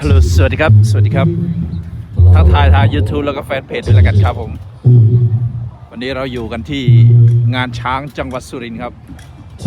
ฮัลโหลสวัสดีครับ สวัสดีครับทักทายทาง YouTube แล้วก็แฟนเพจด้วยแล้วกันครับผม วันนี้เราอยู่กันที่งานช้างจังหวัดสุรินทร์ครับ自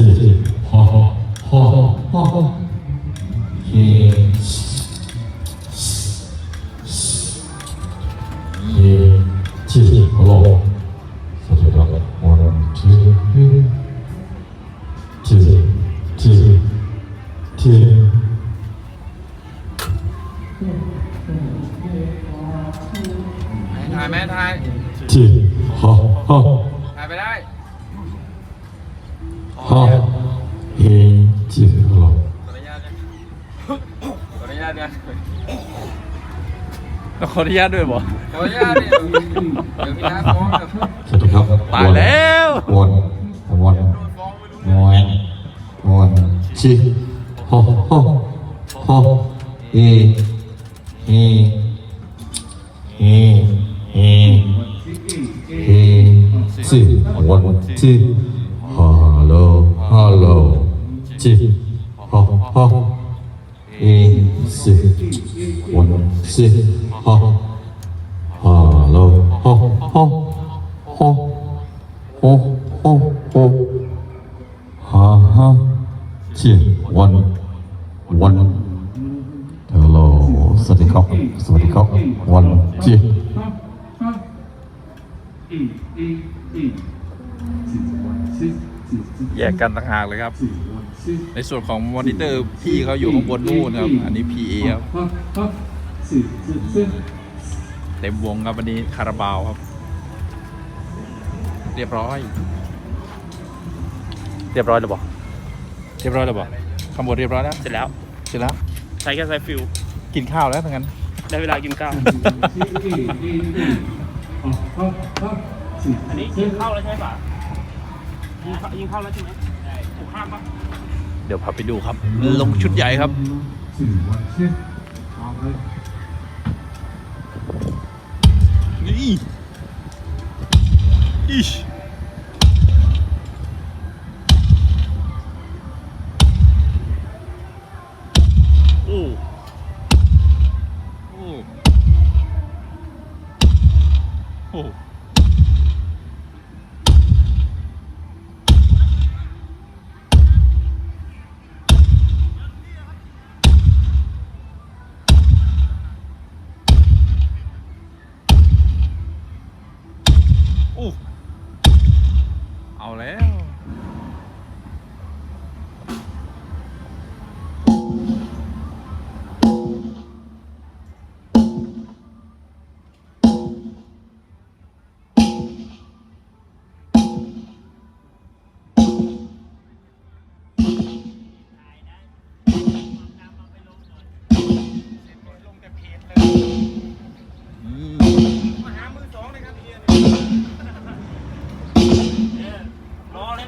ห้อเฮจิโรขออนุญาตนะขออนุญาตด้วยบ่ขออนุญาตเดี๋ยวเดี๋ยวพี่น้ำฟ้องบครับตายแล้ววนวนวนวนชิโฮโฮ จีฮอฮอเอจีวนจีฮอฮัลโหลฮอฮอฮอโอ้โอ้โอ้ฮ่าฮ่าจีวันวันฮัลโหลสวัสดีครับ สวัสดีครับวันเจีแยกกันต่างหากเลยครับ ในส่วนของมอนิเตอร์พี่เขาอยู่ข้างบนนู่นครับ อันนี้ PA ครับเต็มวงครับวันนี้คาราบาวครับ เรียบร้อย เรียบร้อยแล้วบอกเรียบร้อยแล้วบอกข้างบนเรียบร้อยแล้วเสร็จแล้วเสร็จแล้วใช้แค่ไซฟิลกินข้าวแล้วทั้งนั้น ได้เวลากินข้าว อันนี้ยิงเข้าแล้วใช่ป่ะยิงเข้ายิงเข้าแล้วใช่ไหมถูกห้ามปะเดี๋ยวพาไปดูครับ ลงชุดใหญ่ครับนี่อี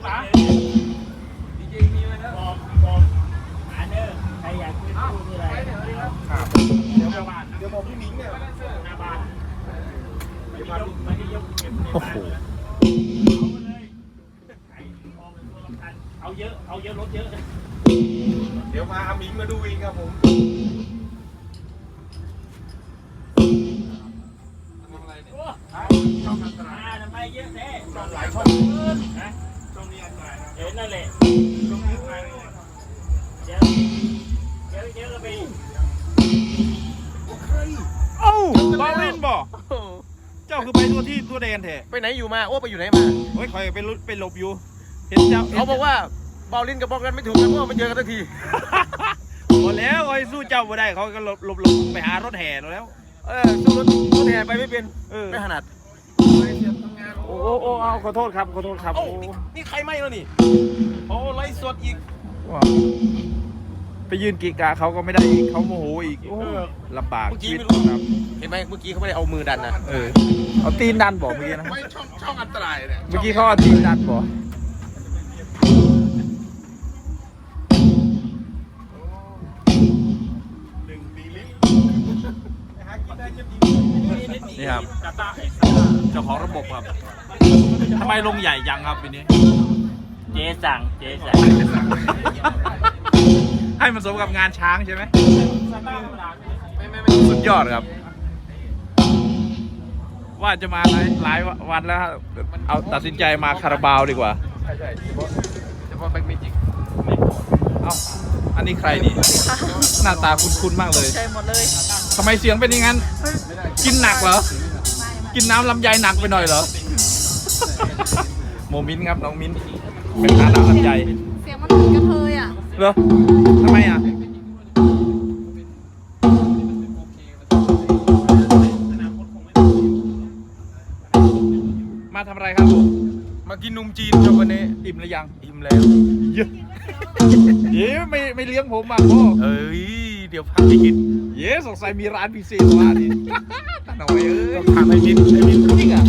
ป่ะดีเจมีไหมครับบอกบอกอ่านเด้อใครอยากคุยพูดอะไรไปเดี๋ยวนี้ครับครับเดี๋ยวประมาณเดี๋ยวบอกพี่หมิงเนี่ยหน้าบ้านไม่ได้ยกไม่ได้ยกเก็บในโอ้บ้านโหเอาเยอะ เอาเยอะ รถเยอะ เดี๋ยวมาอาหมิงมาดูเองครับผมทำอะไรเนี่ยช่องอันตรายทำไมเยอะแท้ช่องหลายช่อง นั่นแหละช่องนี้อันตรายเลยเดี๋ยวเดี๋ยวเดี๋ยวก็ไปเอ้าบาวินบ่เจ้าคือไปตัวที่ตัวแดนแท้ไปไหนอยู่มา โอ้ไปอยู่ไหนมาโอ้ยคอยไปลุไปหลบอยู่ เห็นเจ้าเขาบอกว่าเบาลินกับบอกกันไม่ถูกกันเพราะว่ามาเจอกันทันที หมดแล้วคอยสู้เจ้าไม่ได้เขาก็หลบหลบหลบไปหารถแห่แล้ว เออสู้รถรถแห่ไปไม่เป็นเออ ไม่ถนัด โอ้โอ้โอ้เอาขอโทษครับขอโทษครับเอ้าโอ้นี่นี่ใครไม่แล้วนี่ โอ้ไลฟ์สดอีก ว้าวไปยืนกีกาเขาก็ไม่ได้อีกเขาโมโหอีกโอ้ลำบากเมื่อกี้ชีวิตไม่รู้ครับเห็นไหมเมื่อกี้เขาไม่ได้เอามือดันนะเออเอาตีนดันบอกเมื่อกี้นะไม่ช่องช่องอันตรายเนี่ยเมื่อกี้เขาเอาตีนดันบอกหนึ่งปีลิฟนี่ ครับ เจ้าของระบบครับทำไมลงใหญ่ยังครับปีนี้ เจ๊สั่งเจ๊สั่งให้มันสมกับงานช้างใช่ไหมไปสุดยอดครับ ว่าจะมาหลายหลายวันแล้วครับเอาตัดสินใจมาคาราบาวดีกว่า ใช่ใช่เฉพาะเฉพาะแบ็กเมจิกเอ้าอันนี้ใครนี่ หน้าตาคุ้นๆมากเลยใช่หมดเลย ทำไมเสียงเป็นอย่างนั้น กินหนักเหรอ กินน้ำลำไยหนักไปหน่อยเหรอ โมมินครับน้องมินเป็นทานน้ำลำไยเสียงมันเหมือนกระเทยอะเหรอทำไมอะมาทำอะไรครับผม มากินนมจีนจบวันนี้อิ่มหรือยังอิ่มแล้วเยอะเย้ไม่ไม่เลี้ยงผมมาพ่อเอ้ยเดี๋ยวพาไปกินเย้สงสัยมีร้านพิเศษว่าดิตาหน่อยเอ้ยถามไอ้มินไอ้มินจริงอะ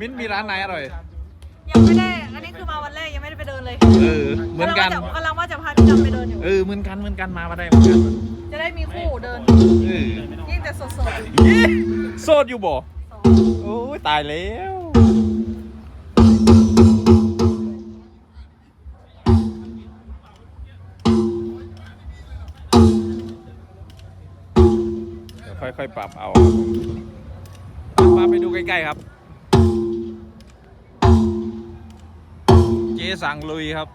มิ้นมีร้านไหนอร่อยยังไม่ได้อันนี้คือมาวันแรกยังไม่ได้ไปเดินเลยเออเหมือนกันกำลังว่าจะพาพี่ดำไปเดินอยู่เออเหมือนกันเหมือนกันมามาได้เหมือนกันจะได้มีคู่เดินเออยิ่งแต่สดเย้โสดอยู่บ่ๆโอ้ยตายแล้ว ค่อยๆ ปรับเอามาไปดูใกล้ๆครับ เจ๊สั่งลุยครับ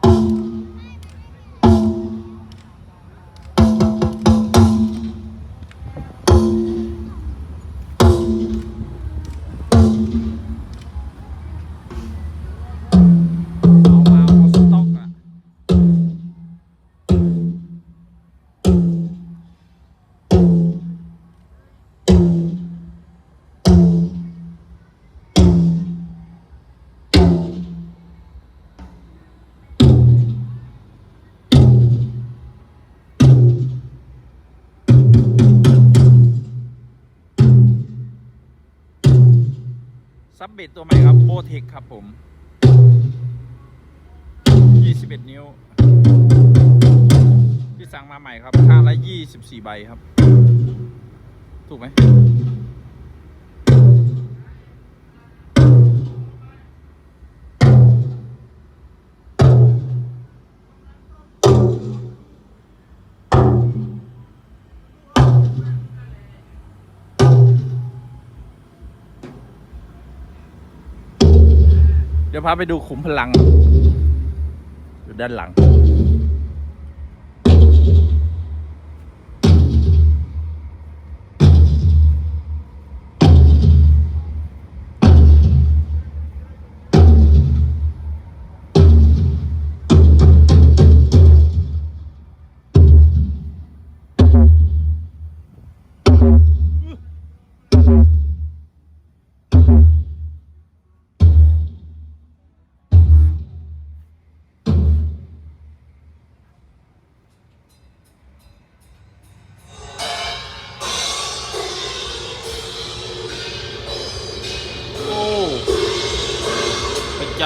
ซับเบตตัวใหม่ครับโบเทคครับผม 21 นิ้ว ที่สั่งมาใหม่ครับข้างละ 24 ใบครับ ถูกไหม เดี๋ยวพาไปดูขุมพลังอยู่ด้านหลัง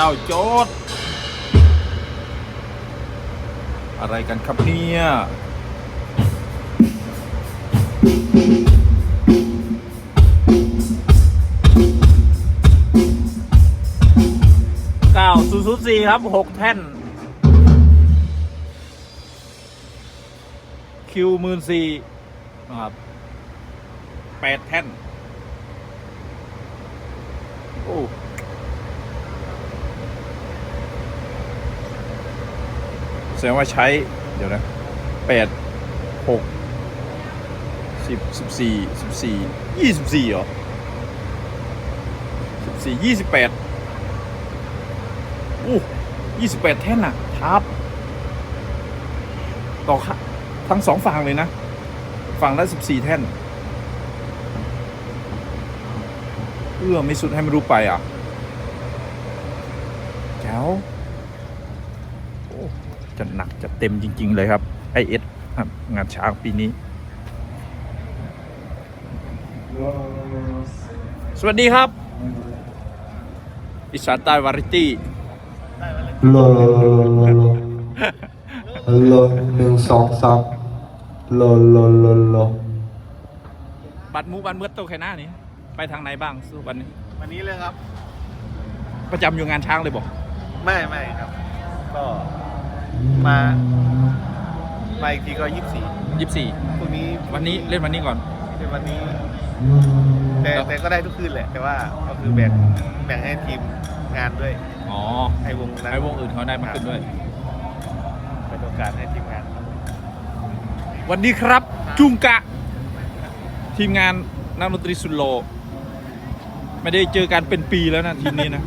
พระเจ้าโจดอะไรกันครับเนี่ยเก้าศูนย์ศูนย์สี่ครับหกแท่น คิวหมื่นสี่นะครับแปดแท่น โอ้ แสดงว่าใช้ เดี๋ยวนะแปดหกสิบสิบสี่สิบสี่ยี่สิบสี่เหรอสิบสี่ยี่สิบแปดโอ้ยี่สิบแปดแท่นอะครับ ต่อค่ะทั้งสองฝั่งเลยนะ ฝั่งละสิบสี่แท่น เอื้อไม่สุดให้มันรู้ไปอะแจ๋ว จะหนักจะเต็มจริง ๆ เลยครับไอเอสครับงานช้างปีนี้ สวัสดีครับอิสานใต้วาริตี้โลโลโลโลโลโลหนึ่งสองสามโลโลโลโลบัตรมูบันเมือดโตแค่หน้านี้ไปทางไหนบ้างสู้วันนี้วันนี้เลยครับ ประจำอยู่งานช้างเลยบอก ไม่ไม่ครับ ก็ มามาอีกทีก็ยี่สิบสี่ยี่สี่พรุ่งนี้วันนี้เล่นวันนี้ก่อนคในวันนี้ แต่แต่ก็ได้ทุกคืนแหละ แต่ว่าก็คือแบ่งแบ่งให้ทีมงานด้วย อ๋อให้วงนั้นให้วงอื่นเขาได้มากขึ้นด้วยเป็นโอกาสให้ทีมงานครับวันนี้ครับจุงกะ ทีมงานนักดนตรีสุดโล ไม่ได้เจอกันเป็นปีแล้วนะทีมนี้นะ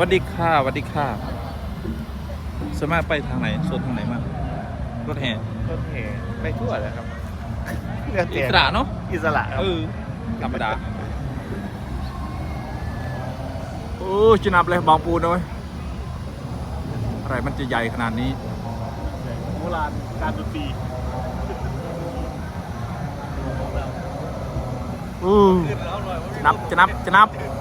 วัสดีค่ะสวัสดีค่ะสามารถไปทางไหนโซนทางไหนมางรถแห่ต้นเหตุไปทั่วเลยครับเลือกอิแต่สระเนาะอิสระครับเออธรรมดาโอ้จะนับเลยบางปูนเลยอะไรมันจะใหญ่ขนาดนี้โบราณการดนตรีอือจะนับจะนับจะนับเ